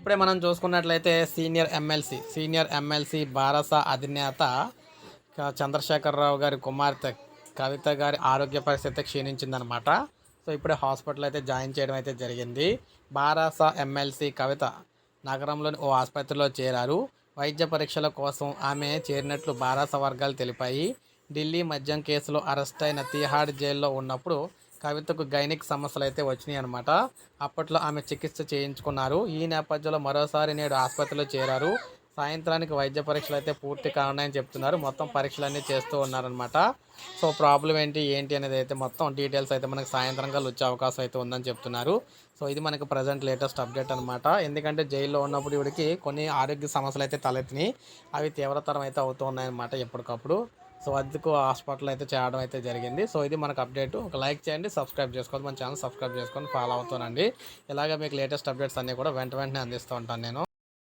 ఇప్పుడే మనం చూసుకున్నట్లయితే సీనియర్ ఎమ్మెల్సీ సీనియర్ ఎమ్మెల్సీ భారస అధినేత చంద్రశేఖరరావు గారి కుమార్తె కవిత గారి ఆరోగ్య పరిస్థితి క్షీణించిందనమాట. సో ఇప్పుడే హాస్పిటల్ అయితే జాయిన్ చేయడం అయితే జరిగింది. బారాస ఎమ్మెల్సీ కవిత నగరంలోని ఓ ఆసుపత్రిలో చేరారు. వైద్య పరీక్షల కోసం ఆమె చేరినట్లు బారాస వర్గాలు తెలిపాయి. ఢిల్లీ మద్యం కేసులో అరెస్ట్ అయిన తిహాడ్ జైల్లో ఉన్నప్పుడు కవితకు గైనిక్ సమస్యలు అయితే వచ్చినాయి అనమాట అప్పట్లో ఆమె చికిత్స చేయించుకున్నారు. ఈ నేపథ్యంలో మరోసారి నేడు ఆసుపత్రిలో చేరారు. సాయంత్రానికి వైద్య పరీక్షలు అయితే పూర్తి కానున్నాయని చెప్తున్నారు. మొత్తం పరీక్షలన్నీ చేస్తూ ఉన్నారనమాట సో ప్రాబ్లం ఏంటి ఏంటి అనేది అయితే మొత్తం డీటెయిల్స్ అయితే మనకి సాయంత్రంగా వచ్చే అవకాశం అయితే ఉందని చెప్తున్నారు. సో ఇది మనకి ప్రజెంట్ లేటెస్ట్ అప్డేట్ అనమాట ఎందుకంటే జైల్లో ఉన్నప్పుడు ఇవిడికి కొన్ని ఆరోగ్య సమస్యలు అయితే తలెత్తినాయి. అవి తీవ్రతరం అయితే అవుతూ ఉన్నాయన్నమాట ఎప్పటికప్పుడు. సో అందుకు హాస్పిటల్ అయితే చేయడం అయితే జరిగింది. సో ఇది మనకు అప్డేట్. ఒక లైక్ చేయండి సబ్స్క్రైబ్ చేసుకోండి. మన ఛానల్ సబ్స్క్రైబ్ చేసుకొని ఫాలో అవుతానండి ఇలాగే మీకు లేటెస్ట్ అప్డేట్స్ అన్నీ కూడా వెంట వెంటనే అందిస్తూ ఉంటాను నేను.